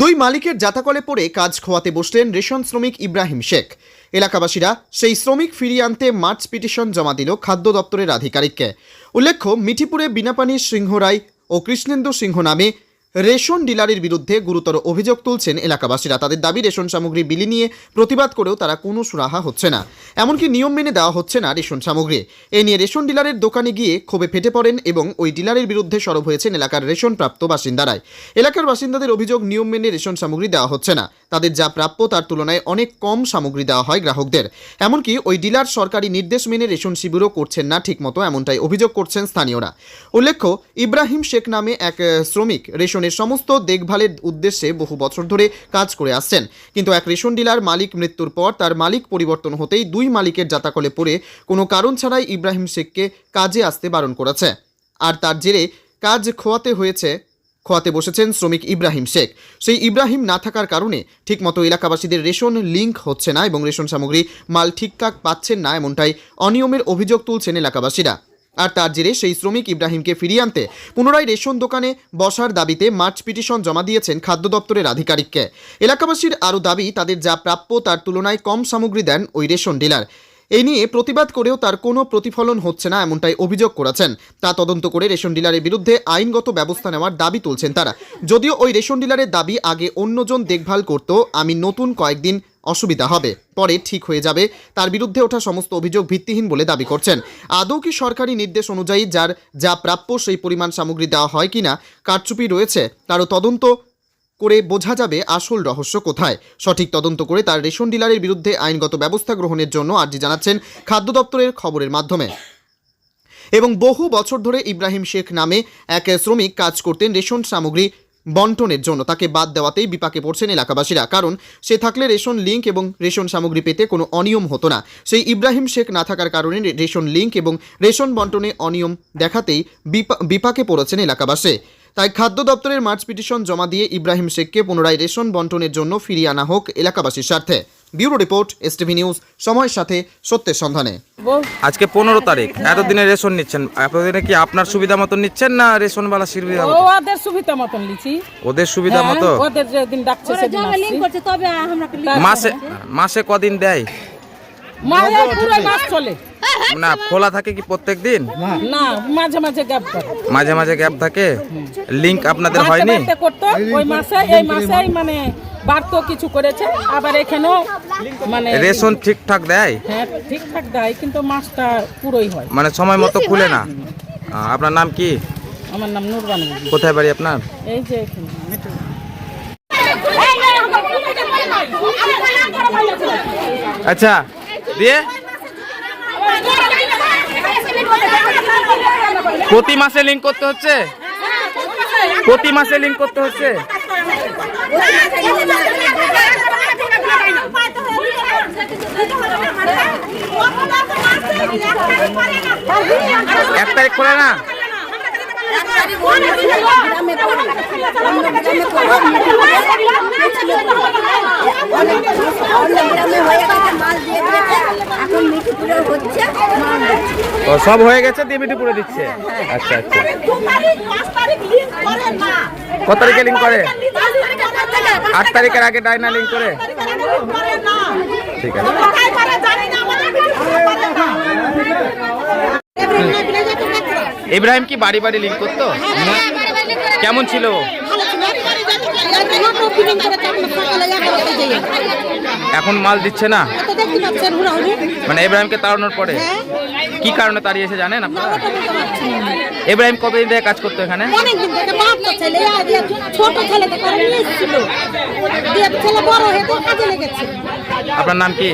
দুই মালিকের জাতাকলে পড়ে কাজ খোয়াতে বসলেন রেশন শ্রমিক ইব্রাহিম শেখ। এলাকাবাসীরা সেই শ্রমিক ফিরিয়ে আনতে মার্চ পিটিশন জমা দিল খাদ্য দপ্তরের আধিকারিককে। উল্লেখ্য, মিঠিপুরে বিনাপানি সিংহ রায় ও কৃষ্ণেন্দু সিংহ নামে রেশন ডিলারের বিরুদ্ধে গুরুতর অভিযোগ তুলছেন এলাকাবাসীরা। তাদের দাবি, রেশন সামগ্রী, বিলি নিয়ে প্রতিবাদ করেও তারা কোনো সুরাহা হচ্ছে না। এমনকি নিয়ম মেনে দেওয়া হচ্ছে না রেশন সামগ্রী। এ নিয়ে রেশন ডিলারের দোকানে গিয়ে ক্ষোভে ফেটে পড়েন এবং ওই ডিলারের বিরুদ্ধে সরব হয়েছেন এলাকার রেশন প্রাপ্ত বাসিন্দারাই। এলাকার বাসিন্দাদের অভিযোগ, নিয়ম মেনে রেশন সামগ্রী দেওয়া হচ্ছে না। তাদের যা প্রাপ্য তার তুলনায় অনেক কম সামগ্রী দেওয়া হয় গ্রাহকদের। এমনকি ওই ডিলার সরকারি নির্দেশ মেনে রেশন শিবিরও করছেন না ঠিকমতো, এমনটাই অভিযোগ করছেন স্থানীয়রা। উল্লেখ্য, ইব্রাহিম শেখ নামে এক শ্রমিক শ্রমিক রেশনের সমস্ত দেখভালের উদ্দেশ্যে বহু বছর ধরে কাজ করে আসছেন। কিন্তু এক রেশন ডিলার মালিক মৃত্যুর পর তার মালিক পরিবর্তন হতেই দুই মালিকের জাতাকলে পড়ে কোনো কারণ ছাড়াই ইব্রাহিম শেখকে কাজে আসতে বারণ করেছে। আর তার জেরে কাজ খোয়াতে হয়েছে, খোয়াতে বসেছেন শ্রমিক ইব্রাহিম শেখ। সেই ইব্রাহিম না থাকার কারণে ঠিকমতো এলাকাবাসীদের রেশন লিঙ্ক হচ্ছে না এবং রেশন সামগ্রী মাল ঠিকঠাক পাচ্ছেন না এমনটাই অনিয়মের অভিযোগ তুলছেন এলাকাবাসীরা। আর তার জেরে সেই শ্রমিক ইব্রাহিমকে ফিরিয়ে আনতে পুনরায় রেশন দোকানে বসার দাবিতে মার্চ পিটিশন জমা দিয়েছেন খাদ্য দপ্তরের আধিকারিককে। এলাকাবাসীর আরও দাবি, তাদের যা প্রাপ্য তার তুলনায় কম সামগ্রী দেন ওই রেশন ডিলার। এই নিয়ে প্রতিবাদ করেও তার কোনো প্রতিফলন হচ্ছে না এমনটাই অভিযোগ করেছেন। তা তদন্ত করে রেশন ডিলারের বিরুদ্ধে আইনগত ব্যবস্থা নেওয়ার দাবি তুলছেন তারা। যদিও ওই রেশন ডিলারের দাবি আগে অন্যজন দেখভাল করত, আমি নতুন কয়েকদিন অসুবিধা হবে। পরে ঠিক হয়ে যাবে। তার বিরুদ্ধে ওঠা সমস্ত অভিযোগ ভিত্তিহীন বলে দাবি করছেন। আদৌ কি সরকারি নির্দেশ অনুযায়ী যার যা প্রাপ্য সেই পরিমাণ সামগ্রী দেওয়া হয় কিনা, কারচুপি রয়েছে, তারও তদন্ত করে বোঝা যাবে আসল রহস্য কোথায়। সঠিক তদন্ত করে তার রেশন ডিলারের বিরুদ্ধে আইনগত ব্যবস্থা গ্রহণের জন্য আর্জি জানাচ্ছেন খাদ্য দপ্তরের খবরের মাধ্যমে। এবং বহু বছর ধরে ইব্রাহিম শেখ নামে এক শ্রমিক কাজ করতেন রেশন সামগ্রী বন্টনের জন্য। তাকে বাদ দেওয়াতেই বিপাকে পড়ছেন এলাকাবাসীরা। কারণ সে থাকলে রেশন লিঙ্ক এবং রেশন সামগ্রী পেতে কোনো অনিয়ম হতো না। সেই ইব্রাহিম শেখ না থাকার কারণে রেশন লিঙ্ক এবং রেশন বন্টনে অনিয়ম দেখাতেই বিপা- বিপাকে পড়েছেন এলাকাবাসী। তাই খাদ্য দপ্তরের মার্চ পিটিশন জমা দিয়ে ইব্রাহিম শেখকে পুনরায় রেশন বন্টনের জন্য ফিরিয়ে আনা হোক এলাকাবাসীর স্বার্থে। ব্যুরো রিপোর্ট এসটিভি নিউজ সময়ের সাথে সত্যের সন্ধানে। আজকে পনেরো তারিখ এতদিনে রেশন নিচ্ছেন এতদিনে কি আপনার সুবিধা মতন নিচ্ছেন না রেশনওয়ালা সুবিধা ওদের সুবিধা মতন লিছি ওদের সুবিধা হ্যাঁ, মতো? ওদের যেদিন ডাকছে সেদিন আসছি। মাসে মাসে কদিন দেয়? মাসে পুরো মাস চলে। না খোলা থাকে কি প্রত্যেক দিন? না। মাঝে মাঝে গ্যাপ করে মাঝে মাঝে গ্যাপ থাকে? লিংক আপনাদের হয়নি? করতো ওই মাসে এই মাসেই মানে বাড়তো কিছু করেছে আবার এখানেও মানে রেশন ঠিকঠাক দেয়? হ্যাঁ ঠিকঠাক দেয় কিন্তু মাছটা পুরোই হয়। মানে সময় মতো খুলে না? আপনার নাম কি? আমার নাম নুরবানি। কোথায় বাড়ি আপনার? এই যে এখানে। আচ্ছা দিয়ে? প্রতি মাসে লিঙ্ক করতে হচ্ছে? প্রতি মাসে লিঙ্ক করতে হচ্ছে? এক তারিখ খোলে না? সব হয়ে গেছে, দিয়ে মিটিপুরে দিচ্ছে। আচ্ছা আচ্ছা। কত তারিখে লিঙ্ক করে? আট তারিখের আগে ডাইনা লিঙ্ক করে? ঠিক আছে। ইব্রাহিম কি বাড়ি বাড়ি লিঙ্ক করতো? কেমন ছিল? এখন মাল দিচ্ছে না? মানে ইব্রাহিমকে তাড়ানোর পরে? কি কারণে তাড়িয়েছে জানেন আপনারা? ইব্রাহিম কবে দিয়ে কাজ করতো এখানে? থেকে থেকে হয়ে আপনার নাম কি।